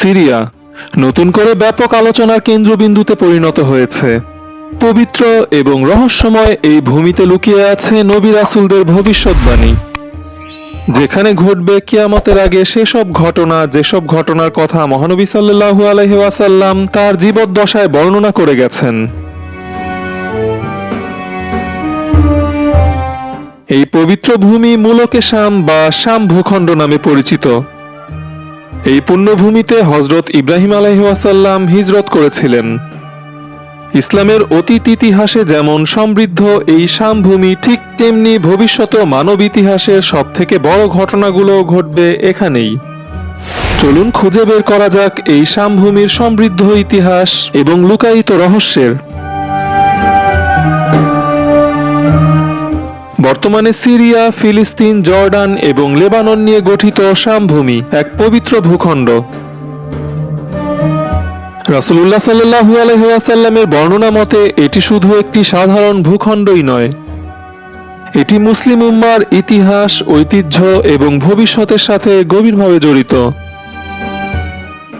Syria নতুন করে ব্যাপক আলোচনার কেন্দ্রবিন্দুতে পরিণত হয়েছে। পবিত্র এবং রহস্যময় এই ভূমিতে লুকিয়ে আছে নবী রাসুলদের ভবিষ্যৎবাণী। যেখানে ঘটবে কিয়ামতের আগে সেসব ঘটনা, যেসব ঘটনার কথা মহানবী সাল্লাল্লাহু আলাইহি ওয়াসাল্লাম তার জীবদ্দশায় বর্ণনা করে গেছেন। এই পবিত্র ভূমি মূলকে শাম বা শাম ভূখণ্ড নামে পরিচিত। এই পুণ্যভূমিতে হজরত ইব্রাহিম আলাইহাসাল্লাম হিজরত করেছিলেন। ইসলামের অতীত ইতিহাসে যেমন সমৃদ্ধ, এই শামভূমি ঠিক তেমনি ভবিষ্যৎ মানব ইতিহাসের সব থেকে বড় ঘটনাগুলো ঘটবে এখানেই। চলুন খুঁজে বের করা যাক এই শামভূমির সমৃদ্ধ ইতিহাস এবং লুকায়িত রহস্যের। বর্তমানে সিরিয়া, ফিলিস্তিন, জর্ডান এবং লেবানন নিয়ে গঠিত শামভূমি এক পবিত্র ভূখণ্ড। রাসুলুল্লাহ সাল্লাহু আলহাসাল্লামের বর্ণনা মতে, এটি শুধু একটি সাধারণ ভূখণ্ডই নয়। এটি মুসলিম উম্মার ইতিহাস, ঐতিহ্য এবং ভবিষ্যতের সাথে গভীরভাবে জড়িত।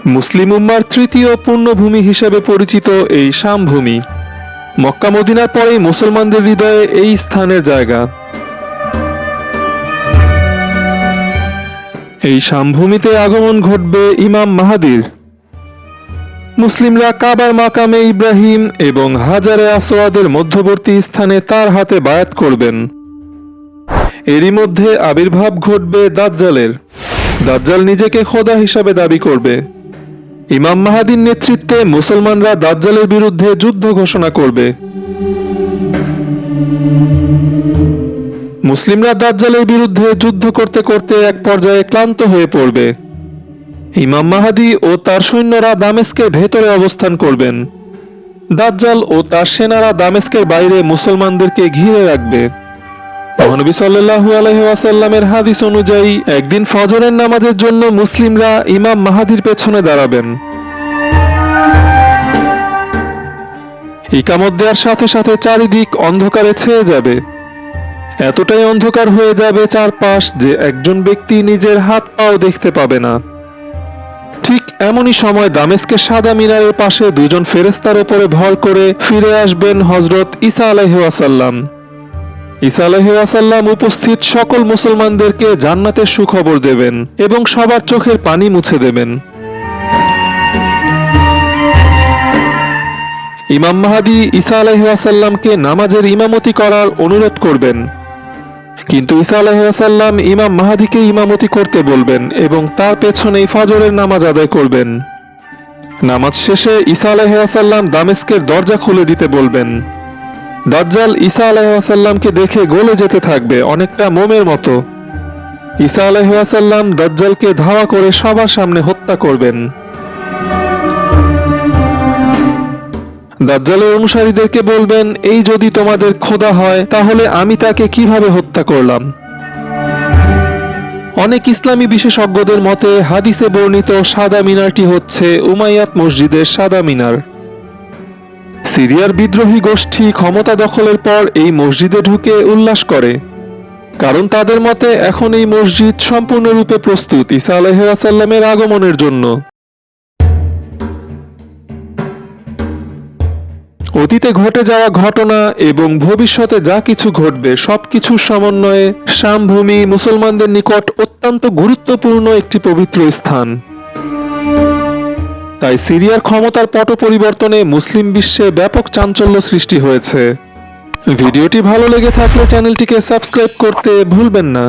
মুসলিম উম্মার তৃতীয় পূর্ণভূমি হিসেবে পরিচিত এই শামভূমি মক্কা মদিনার পরেই মুসলমানদের হৃদয়ে এই স্থানের জায়গা। এই সামভূমিতে আগমন ঘটবে ইমাম মাহাদির। মুসলিমরা কাবার মাকামে ইব্রাহিম এবং হাজারে আসোয়াদের মধ্যবর্তী স্থানে তার হাতে বায়াত করবেন। এরই মধ্যে আবির্ভাব ঘটবে দাজ্জালের। দাজ্জাল নিজেকে খোদা হিসাবে দাবি করবে। ইমাম মাহাদির নেতৃত্বে মুসলমানরা দাজ্জালের বিরুদ্ধে যুদ্ধ ঘোষণা করবে। মুসলিমরা দাজ্জালের বিরুদ্ধে যুদ্ধ করতে করতে এক পর্যায়ে ক্লান্ত হয়ে পড়বে। ইমাম মাহাদি ও তার সৈন্যরা দামেস্কের ভেতরে অবস্থান করবেন। দাজ্জাল ও তার সেনারা দামেস্কের বাইরে মুসলমানদেরকে ঘিরে রাখবে। মহানবী সাল্লাল্লাহু আলাইহি ওয়াসাল্লামের হাদিস অনুযায়ী, একদিন ফজরের নামাজের জন্য মুসলিমরা ইমাম মাহাদির পেছনে দাঁড়াবেন। ইকামত দেওয়ার সাথে সাথে চারিদিক অন্ধকারে ছেয়ে যাবে। এতটাই অন্ধকার হয়ে যাবে চারপাশ যে একজন ব্যক্তি নিজের হাত পাও দেখতে পাবে না। ঠিক এমনই সময় দামেস্কের সাদা মিনারের পাশে দুজন ফেরেস্তার ওপরে ভর করে ফিরে আসবেন হজরত ঈসা আলাইহাসাল্লাম ঈসা আলাইহাসাল্লাম উপস্থিত সকল মুসলমানদেরকে জান্নাতের সুখবর দেবেন এবং সবার চোখের পানি মুছে দেবেন। ইমাম মাহাদি ঈসা আলাইহাসাল্লামকে নামাজের ইমামতি করার অনুরোধ করবেন। কিন্তু ঈসা আলাইসাল্লাম ইমাম মাহাদিকে ইমামতি করতে বলবেন এবং তার পেছনেই ফজরের নামাজ আদায় করবেন। নামাজ শেষে ঈসা আলাইসাল্লাম দামেস্কের দরজা খুলে দিতে বলবেন। দাজ্জাল ঈসা আলাইসাল্লামকে দেখে গলে যেতে থাকবে, অনেকটা মোমের মতো। ঈসা আলাইসাল্লাম দাজ্জালকে ধাওয়া করে সবার সামনে হত্যা করবেন। দাজ্জালের অনুসারীদেরকে বলবেন, এই যদি তোমাদের খোদা হয়, তাহলে আমি তাকে কীভাবে হত্যা করলাম? অনেক ইসলামী বিশেষজ্ঞদের মতে, হাদিসে বর্ণিত সাদা মিনারটি হচ্ছে উমাইয়াত মসজিদের সাদা মিনার। সিরিয়ার বিদ্রোহী গোষ্ঠী ক্ষমতা দখলের পর এই মসজিদে ঢুকে উল্লাস করে। কারণ তাদের মতে, এখন এই মসজিদ সম্পূর্ণরূপে প্রস্তুত ঈসা আলাইসাল্লামের আগমনের জন্য। অতীতে ঘটে যাওয়া ঘটনা এবং ভবিষ্যতে যা কিছু ঘটবে সবকিছুর সমন্বয়ে শামভূমি মুসলমানদের নিকট অত্যন্ত গুরুত্বপূর্ণ একটি পবিত্র স্থান। তাই সিরিয়ার ক্ষমতার পট পরিবর্তনে মুসলিম বিশ্বে ব্যাপক চাঞ্চল্য সৃষ্টি হয়েছে। ভিডিওটি ভালো লেগে থাকলে চ্যানেলটিকে সাবস্ক্রাইব করতে ভুলবেন না।